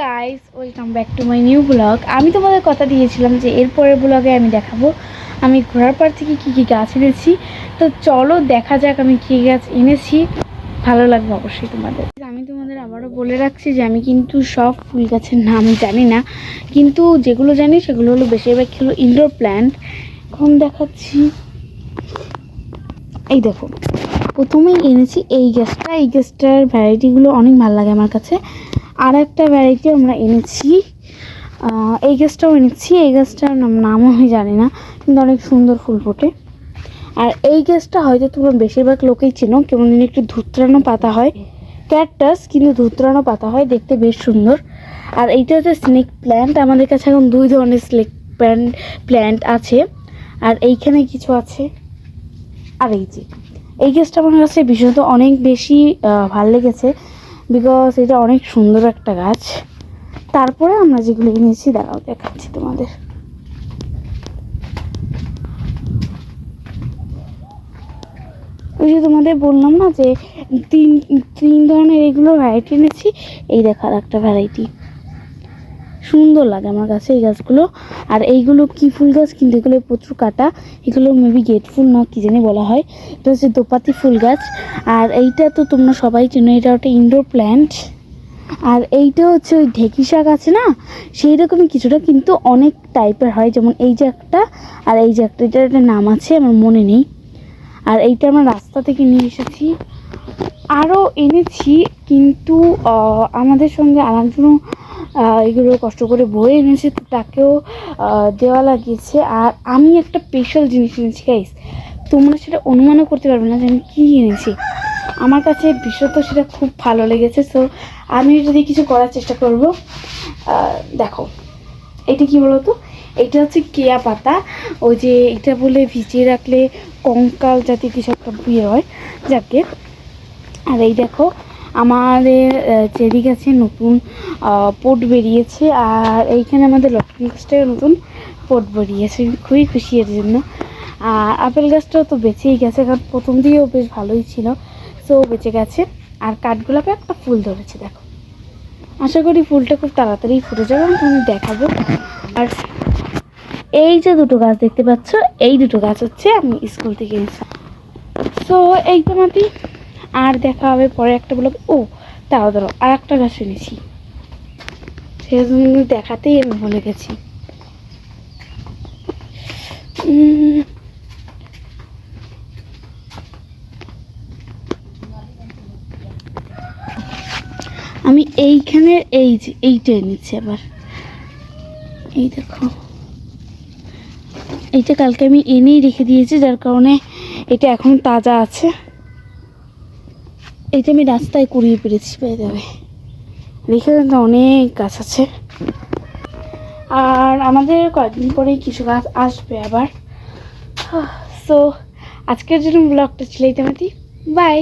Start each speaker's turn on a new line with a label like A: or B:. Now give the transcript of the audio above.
A: Guys welcome back to my new blog আমি তোমাদের কথা দিয়েছিলাম যে এরপরের ব্লগে আমি দেখাবো। আমি ঘোরার পার থেকে কী কী গাছ এনেছি। তো চলো দেখা যাক আমি কী গাছ এনেছি। ভালো লাগবে অবশ্যই তোমাদের। আমি তোমাদের আবারও বলে রাখছি যে আমি কিন্তু সব ফুল গাছের নাম জানি না। কিন্তু যেগুলো জানি সেগুলো হলো বেশিরভাগ হলো ইনডোর প্ল্যান্ট এখন দেখাচ্ছি। এই দেখো, প্রথমেই এনেছি এই গ্যাসটা এই গ্যাসটার ভ্যারাইটিগুলো অনেক ভালো লাগে আমার কাছে। আর একটা ভ্যারাইটি আমরা এনেছি। এই গাছটাও এনেছি। এই গাছটার নাম- নামও আমি জানি না, কিন্তু অনেক সুন্দর ফুল ফোটে। আর এই গাছটা হয়তো তোমরা বেশিরভাগ লোকেই চেনো কেমন যেন একটু ধুতরানো পাতা হয়। ক্যাকটাস কিন্তু ধুতরানো পাতা হয়, দেখতে বেশ সুন্দর। আর এইটা হচ্ছে স্নেক প্ল্যান্ট আমাদের কাছে এখন দুই ধরনের স্নেক প্ল্যান্ট প্ল্যান্ট আছে। আর এইখানে কিছু আছে। আর এই যে, এই গাছটা আমার কাছে বিশেষত অনেক বেশি ভালো লেগেছে। বিকজ এটা অনেক সুন্দর একটা গাছ। তারপরে আমরা যেগুলো এনেছি দাঁড়াও দেখাচ্ছি তোমাদের। ওই যে তোমাদের বললাম না যে তিন তিন ধরনের এগুলো ভ্যারাইটি এনেছি। এই দেখার একটা ভ্যারাইটি সুন্দর লাগে আমার কাছে এই গাছগুলো। আর এইগুলো কি ফুল গাছ? কিন্তু এগুলো প্রচুর কাটা। এগুলো মেবি গেট ফুল না কি জানি বলা হয়। এটা হচ্ছে দোপাতি ফুল গাছ। আর এইটা তো তোমরা সবাই চেনো এটা একটা ইনডোর প্ল্যান্ট আর এইটা হচ্ছে ওই ঢেকি শাক আছে না? সেই রকমই কিছুটা কিন্তু অনেক টাইপের হয়। যেমন এই যে একটা আর এই যে একটা এটার একটা নাম আছে আমার মনে নেই। আর এইটা আমরা রাস্তা থেকে নিয়ে এসেছি। আরও এনেছি কিন্তু আমাদের সঙ্গে আরেকজনও আহ, এগুলো কষ্ট করে বয়ে এনেছে, তো তাকেও দেওয়া লাগিয়েছে। আর আমি একটা স্পেশাল জিনিস এনেছি গাইস তোমরা সেটা অনুমানও করতে পারবে না যে আমি কী এনেছি। আমার কাছে বিশেষত সেটা খুব ভালো লেগেছে সো আমি যদি কিছু করার চেষ্টা করব দেখো। এটা কি বলতো? এটা হচ্ছে কেয়া পাতা। ওই যে এটা বলে ভিজিয়ে রাখলে কঙ্কাল জাতীয় কিছু একটা বিয়ে হয়, যাকে। আর এই দেখো আমাদের চেরি গাছে নতুন পট বেরিয়েছে আর এইখানে আমাদের লটকন গাছটায় নতুন পট বেরিয়েছে। খুবই খুশি এর জন্য। আর আপেল গাছটাও তো বেঁচেই গেছে, কারণ প্রথম দিকেও বেশ ভালোই ছিল। সো বেঁচে গেছে। আর কাঠগোলাপে একটা ফুল ধরেছে, দেখো। আশা করি ফুলটা খুব তাড়াতাড়ি ফুটে যাবে, আমি তোমাদের দেখাবো। আর এই যে দুটো গাছ দেখতে পাচ্ছ, এই দুটো গাছ হচ্ছে আমি স্কুল থেকে এনেছি। সো এই তোমাটি আর দেখা হবে, পরে একটা বলো ও তাও দাঁড়াও আর একটা গাছ এনেছি। সেটা দেখাতেই আমি ভুলে গেছি। আমি এইখানে, এই যে, এইটা এনেছি আবার। এই দেখো। এইটা কালকে আমি এনেই রেখে দিয়েছি, যার কারণে এটা এখন তাজা আছে। এটা আমি রাস্তায় কুড়িয়ে পেরেছি, পেয়ে যাবে। এখানে তো অনেক গাছ আছে। আর আমাদের কয়েকদিন পরেই কিছু গাছ আসবে আবার। সো আজকের জন্য ব্লগটা ছিল এই বাই